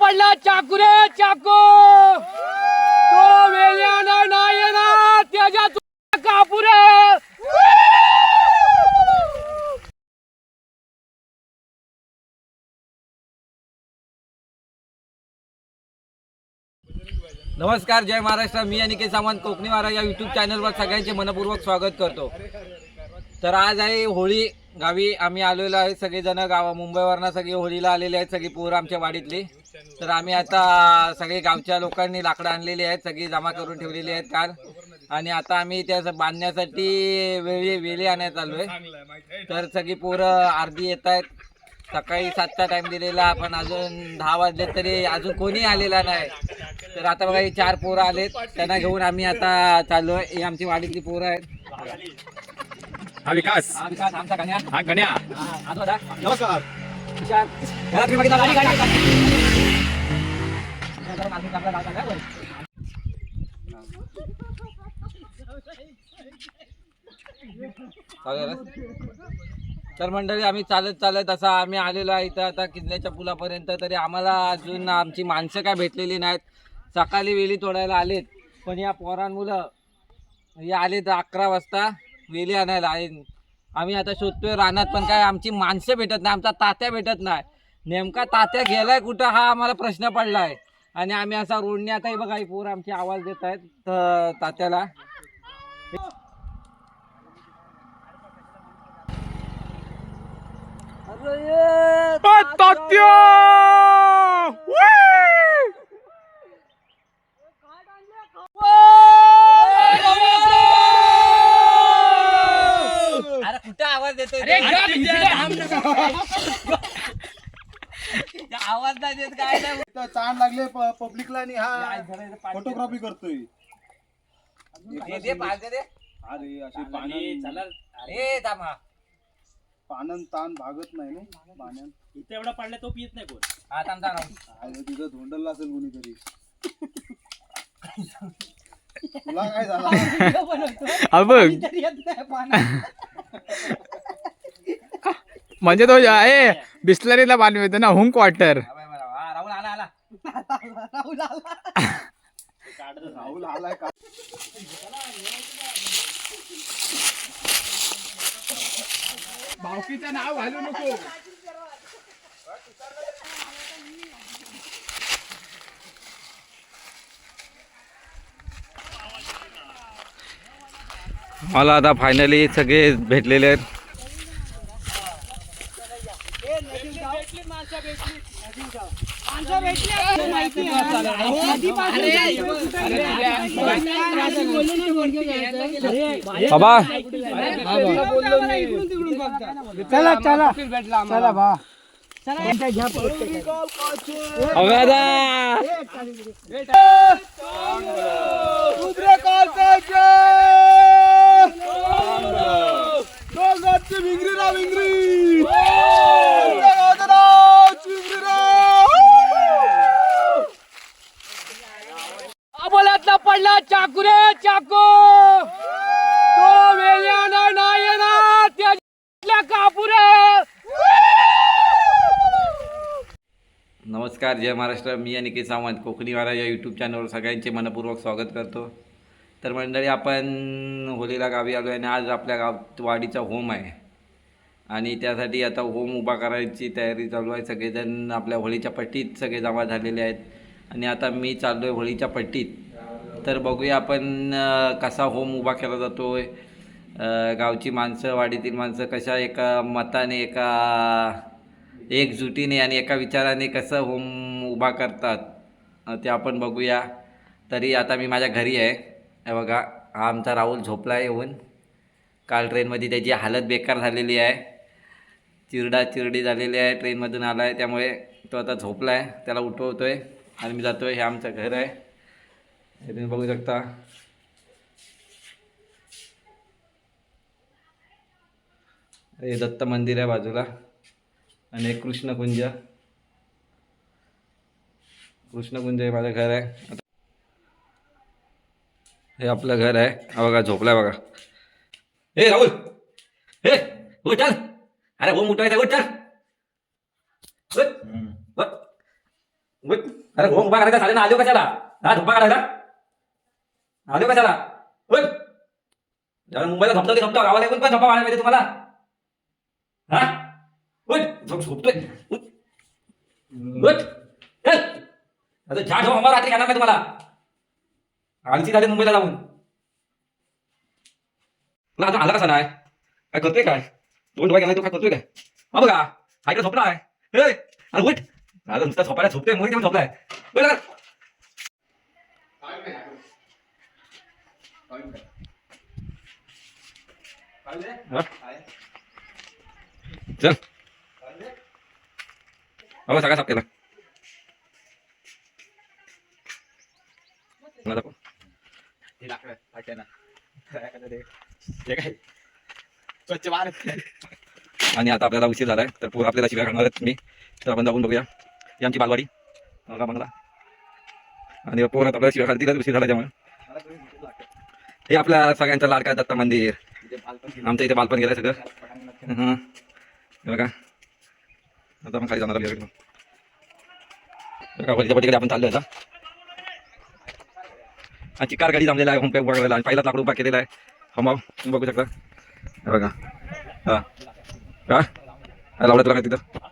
पडला चाकू रे चाकू! तो वेल्यानं नाही येणार त्याच्या कापू रे! नमस्कार जय महाराष्ट्र. मी अनिकेत सावंत कोकणी महाराज या युट्यूब चॅनलवर सगळ्यांचे मनपूर्वक स्वागत करतो. तर आज आहे होळी. गावी आम्ही आलेलो आहे सगळेजण. गावा मुंबईवरनं सगळी होळीला आलेले आहेत सगळी पोरं आमच्या वाडीतली. तर आम्ही आता सगळे गावच्या लोकांनी लाकडं आणलेली आहेत सगळी जमा करून ठेवलेली आहेत काल. आणि आता आम्ही त्या बांधण्यासाठी वेळी वेळी आणायला चालू आहे तर सगळी पोरं अर्धी येत आहेत. सकाळी सातचा टाइम दिलेला पण अजून दहा वाजले तरी अजून कोणी आलेला नाही. तर आता बघा चार पोरं आलेत. त्यांना घेऊन आम्ही आता चाललो आहे ही आमची वाडीतली पोरं आहेत. हा विकास. हा विकास आमचा कन्या. हा गण्या हा, आजोबा दा. नमस्कार. विशाल. घरात तुम्ही बघितलं, गाडी, गाडी, गाडी. जरा मागे चांगला लावता का? वर. चालेल ना? तर मंडळी आम्ही चालत चालत असा आम्ही आलेलो आहे इथं. आता किल्ल्याच्या पुलापर्यंत तरी आम्हाला अजून आमची माणसं काय भेटलेली नाहीत. सकाळी वेली तोडायला आलेत. पण या पोरांमुलं हे आलेत अकरा वाजता. वेली आणायला आहे. आम्ही आता शोधतोय रानात पण काय आमची माणसं भेटत नाही. आमचा तात्या भेटत नाही. नेमका तात्या गेलाय कुठं हा आम्हाला प्रश्न पडला आहे आणि आम्ही असा रोडने आता हे बघा ही पोर आमची आवाज देत आहेत तात्याला. तात्या! अरे कुठं आवाज देतोय अरे तो? गप इकडे थांब नका. आवाज नाही देत काय नाही इथं ताण लागले प- पब्लिकला आणि हा फोटोग्राफी करतोय. दे, दे, पाच दे, दे. अरे अशी पाण्यान अरे थांबा पाण्यान ताण भागत नाही ना पाण्यान. इथे एवढा पडला तो पित नाही कोण? हा थांब थांब, थांब. अरे तिथं धोंडलला असेल कोणीतरी. तुला काय झाला? म्हणजे तो आहे बिस्लरीला पाणी मिळतं ना हुंक वॉटर. बाय, बाय, राहुल आला आला. राहुल आलाय का? भावकीचं नाव घालू नको. मला आता फायनली सगळे भेटलेले आहेत. बाबा। चला चला। चला बा। अगादा जय महाराष्ट्र मी अनिकेत सावंत. कोकणी वारा या यूट्यूब चॅनलवर सगळ्यांचे मनपूर्वक स्वागत करतो. तर मंडळी आपण होलीला गावी आलो आहे आणि आज आपल्या गाव वाडीचा होम आहे. आणि त्यासाठी आता होम उभा करायची तयारी चालू आहे. सगळेजण आपल्या होळीच्या पट्टीत सगळे जमा झालेले आहेत. आणि आता मी चाललो आहे होळीच्या पट्टीत. तर बघूया आपण कसा होम उभा केला जातो आहे गावची माणसं वाडीतील माणसं कशा एका मताने एका एकजुटीने आणि एका विचाराने कसं होम उभा करतात. ते आपण बघूया. तरी आता मी माझ्या घरी आहे. हे बघा हा आमचा राहुल झोपला आहे येऊन. काल ट्रेनमध्ये त्याची हालत बेकार झालेली आहे. चिरडा चिरडी झालेली आहे ट्रेनमधून आला आहे त्यामुळे तो आता झोपला आहे त्याला उठवतो आहे आणि मी जातो आहे हे आमचं घर आहे. हे तुम्ही बघू शकता. हे दत्त मंदिर आहे बाजूला. आणि एक कृष्णकुंज. कृष्णकुंज हे माझं घर आहे. हे आपलं घर आहे. हा बघा झोपलाय बघा. हे राहुल! हे उठ चल. अरे हो उठवायचा उठ चल. उठ. अरे हो उभा करायचा झाले ना? आलो कशाला? हा झोपा काढायला. आलो कशाला? उठ. मुंबईला झोपतो ते झोपतो. गावाला पण झोपा काढायला पाहिजे तुम्हाला. हा? उठ. झोप झोपतोय. उठ. उठ. आता ज्या झोप आम्हाला रात्री घेणार नाही तुम्हाला. आमची झाली मुंबईला जाऊन. तुला आता आला कसा नाही? काय करतोय काय? दोन डोळा गेला तो काय करतोय काय? हा बघा हा इकडे झोपला आहे. अरे उठ. अरे नुसता झोपायला झोपतोय मुळे झोपलाय. उठ चल. हो सगळा साफ केला. मला दाखव. स्वच्छ भारत आणि आता आपल्याला उशीर झालाय तर पोरं आपल्याला शिव्या घालणार आहेत मी तर आपण जाऊन बघूया ही आमची बालवाडी बघा बंगला आणि पोरं आता आपल्याला शिव्या घालतीलच उशीर झाला त्यामुळे हे आपल्या सगळ्यांचं लाडका दत्ता मंदिर आमच्या इथे बालपण गेलं सगळं हं. बघा आता आपण खाली जाणार बघा वरच्या पटीकडे आपण चाललोय आता आणि चिकार गाडी जमलेला आहे होमपॅक बघायला पहिलाच लाकूड उभा केलेला आहे हमाव तुम्ही बघू शकता हे बघा हा का काय लावलं तुला काय तिथं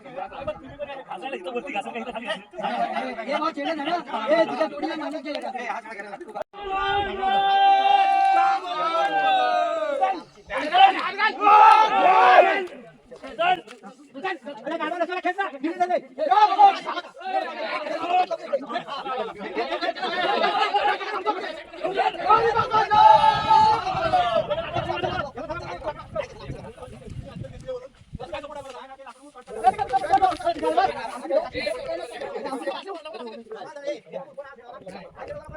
घासायला इथं वरती घासायला इथं खाली घासायला. अरे थांबा, हे थांबा. तू ए, हे सोड, रस्सी सोड, रस्सी सोड.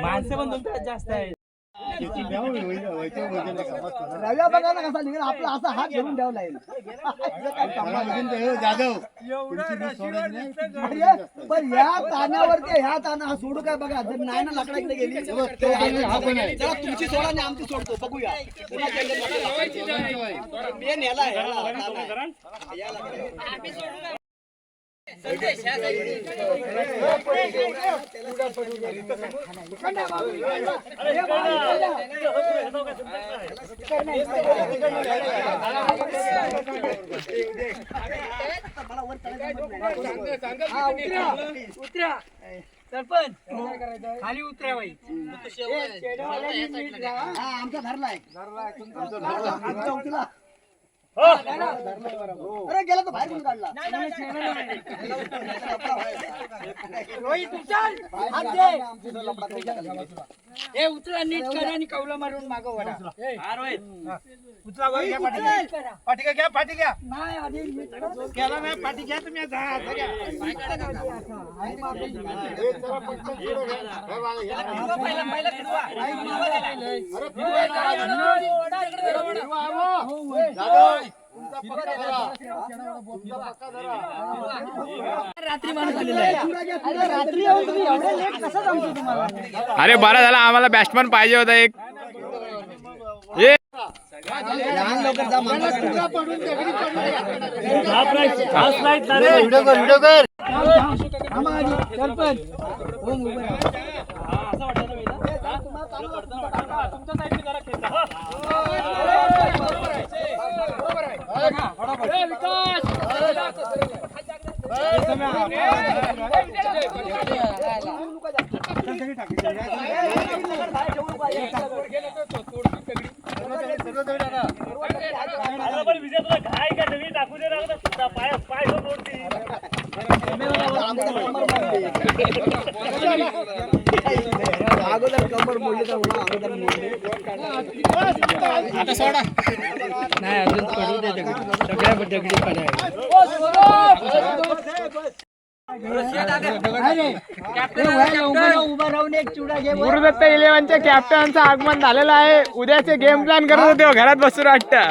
माणसं पण तुमच्यात जास्त आहे रव्या बघा ना कसा निघेल. आपला असा हात धरून ठेवला आहे जाधव पण ह्या तानावरती ह्या ताना हा सोडू काय बघा? जर नाही ना लाकडाकडे गेली. चला तुमची सोडा आणि आमची सोडतो. बघूया. मेन ह्याला ह्याला ताना आहे. हा, आमचा धरलाय आमचा चौकीला अरे गेला तर बाहेर कोण काढला हे उचला नीट करा आणि कौला मारून मागं वडा पाठी घ्या पाठी घ्या नाही आधी नीट करा. गेला नाही पाठी घ्या तुम्ही जा, जा घ्या. रात्री येऊन तुम्ही एवढे लेट कसं जमतो तुम्हाला? अरे बरा झाला. आम्हाला बॅट्समन पाहिजे होता एक आता पण विजय तुला घाई का सगळी टाकू दे राव ना. पाय पाय घेऊन मोडती. अगोदर कमर मोडली तर म्हणून अगोदर मोडली. आता सोडा. एक चिवडा घे गुरुदत्त इलेव्हनच्या कॅप्टनचं आगमन झालेलं आहे. उद्याचे गेम प्लॅन करत होते हो, घरात बसून वाटतं.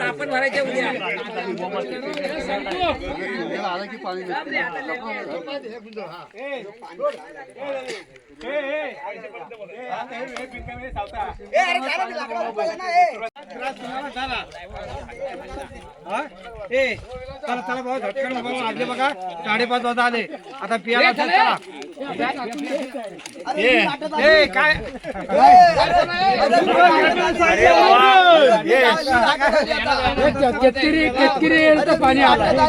आपण भरायचे उद्या चला चला भाऊ झटकन बघा साडेपाच वाजता आले. आता पियाला चला. केतकिरी केतकिरी येईल तर पाणी आलं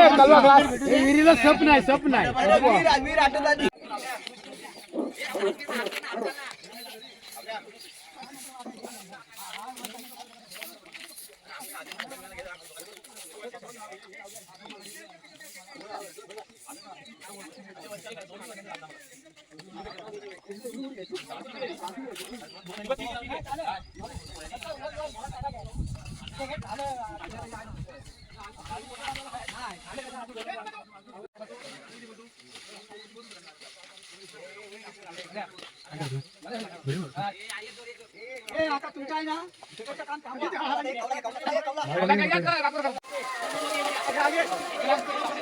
विहिरीला सप नाही सप नाही अरे, वीर- वीर आटत आली. ए, आता तुमचं आहे ना? काम Yeah.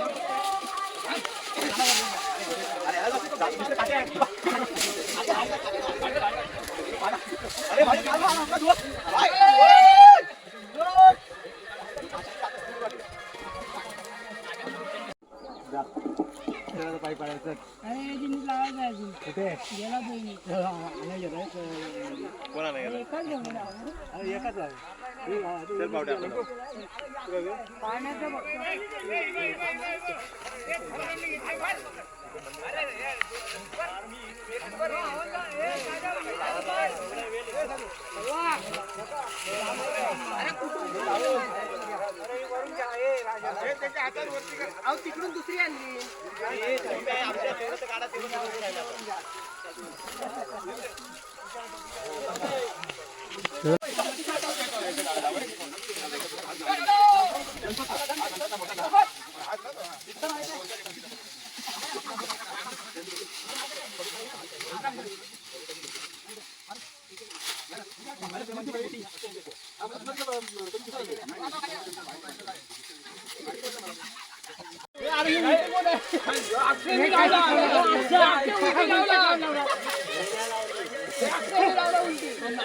कोणाला गेला एकाच आहे पावटे तिकडून दुसरी आणली Yeah.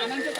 कानांच्या